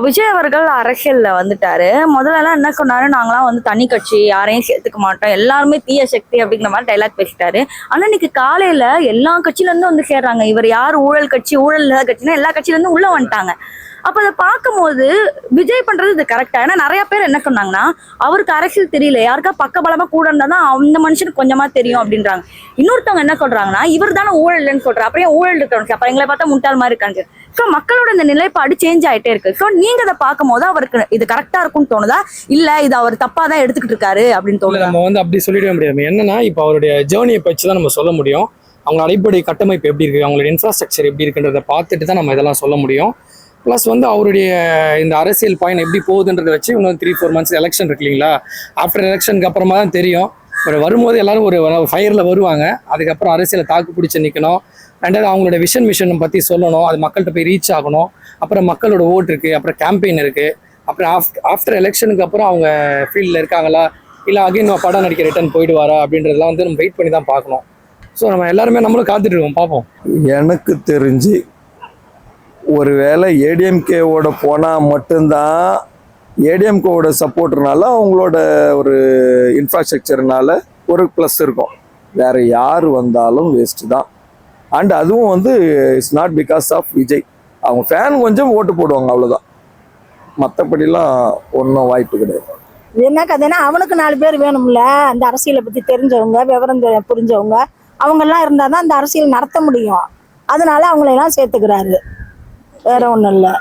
விஜய் அவர்கள் அரசியல்ல வந்துட்டாரு. முதல்ல எல்லாம் என்ன சொன்னாரு? நாங்களாம் வந்து தனி கட்சி யாரையும் சேர்த்துக்க மாட்டோம். எல்லாருமே தீய சக்தி அப்படிங்கிற மாதிரி டைலாக் பேசிட்டாரு. ஆனா இன்னைக்கு காலையில எல்லா கட்சியிலேருந்து வந்து சேர்றாங்க. இவர் யார் ஊழல் கட்சி? ஊழல் இல்லாத கட்சினா எல்லா கட்சியில இருந்தும் உள்ள வந்துட்டாங்க. அப்ப அதை பார்க்கும்போது விஜய் பண்றது இது கரெக்டா ஏன்னா நிறைய பேர் என்ன சொன்னாங்கன்னா அவருக்கு அரசியல் தெரியல யாருக்கா பக்கபலமா கூட இருந்தா தான் அந்த மனுஷனுக்கு கொஞ்சமா தெரியும் அப்படின்றாங்க. இன்னொருத்தவங்க என்ன சொல்றாங்கன்னா இவர் தானே ஊழல் இல்லைன்னு சொல்றாரு. அப்புறம் ஊழல் இருக்கிறவங்க அப்ப எங்களை பார்த்தா முட்டாள் மாதிரி இருக்காங்க. ஸோ மக்களோட இந்த நிலைப்பாடு சேஞ்ச் ஆயிட்டே இருக்கு. ஸோ நீங்க அதை பார்க்கும்போது அவருக்கு இது கரெக்டா இருக்கும்னு தோணுதா? இல்ல இது அவர் தப்பா தான் எடுத்துக்கிட்டு இருக்காரு அப்படின்னு தோணுதா? நம்ம வந்து அப்படி சொல்லிடவே முடியாது. என்னன்னா இப்போ அவருடைய ஜேர்னியை வச்சு தான் நம்ம சொல்ல முடியும். அவங்க அடிப்படை கட்டமைப்பு எப்படி இருக்கு? அவங்களுடைய இன்ஃப்ராஸ்ட்ரக்சர் எப்படி இருக்குன்றத பார்த்துட்டு தான் நம்ம இதெல்லாம் சொல்ல முடியும். ப்ளஸ் வந்து அவருடைய இந்த அரசியல் பயணம் எப்படி போகுதுன்றதை வச்சு இன்னும் த்ரீ ஃபோர் மந்த்ஸ் எலெக்ஷன் இருக்கு இல்லைங்களா? ஆஃப்டர் எலெக்ஷனுக்கு அப்புறமா தான் தெரியும். ஒரு வரும்போது எல்லாரும் ஒரு ஃபயரில் வருவாங்க. அதுக்கப்புறம் அரசியலை தாக்கு பிடிச்சி நிற்கணும் ரெண்டாவது அவங்களோட விஷன் மிஷன் பற்றி சொல்லணும். அது மக்கள்கிட்ட போய் ரீச் ஆகணும். அப்புறம் மக்களோட ஓட் இருக்குது அப்புறம் கேம்பெயின் இருக்குது அப்புறம் ஆஃப்ட் ஆஃப்டர் எலெக்ஷனுக்கு அப்புறம் அவங்க ஃபீல்டில் இருக்காங்களா? இல்லை அகைன் படம் நடிக்க ரிட்டர்ன் போயிடுவாரா? அப்படின்றதெல்லாம் வந்து நம்ம வெயிட் பண்ணி தான் பார்க்கணும். ஸோ நம்ம எல்லாருமே நம்மளும் காத்துட்டு இருக்கோம். பார்ப்போம். எனக்கு தெரிஞ்சு ஒருவேளை ஏடிஎம்கேவோட போனால் மட்டும்தான் ஏடிஎம்கேவோட சப்போர்ட்னால அவங்களோட ஒரு இன்ஃப்ராஸ்ட்ரக்சர்னால ஒரு ப்ளஸ் இருக்கும். வேறு யார் வந்தாலும் வேஸ்ட்டு தான். அண்ட் அதுவும் வந்து it's not because of Vijay. அவங்க ஃபேன் கொஞ்சம் ஓட்டு போடுவாங்க அவ்வளோதான் மற்றபடிலாம் ஒன்றும் வாய்ப்பு கிடையாது. என்ன கதைன்னா அவனுக்கு நாலு பேர் வேணும்ல அந்த அரசியலை பற்றி தெரிஞ்சவங்க விவரம் புரிஞ்சவங்க அவங்கெல்லாம் இருந்தால் தான் அந்த அரசியல் நடத்த முடியும். அதனால அவங்களெல்லாம் சேர்த்துக்கிறாரு. வேற ஒன்றும் இல்லை.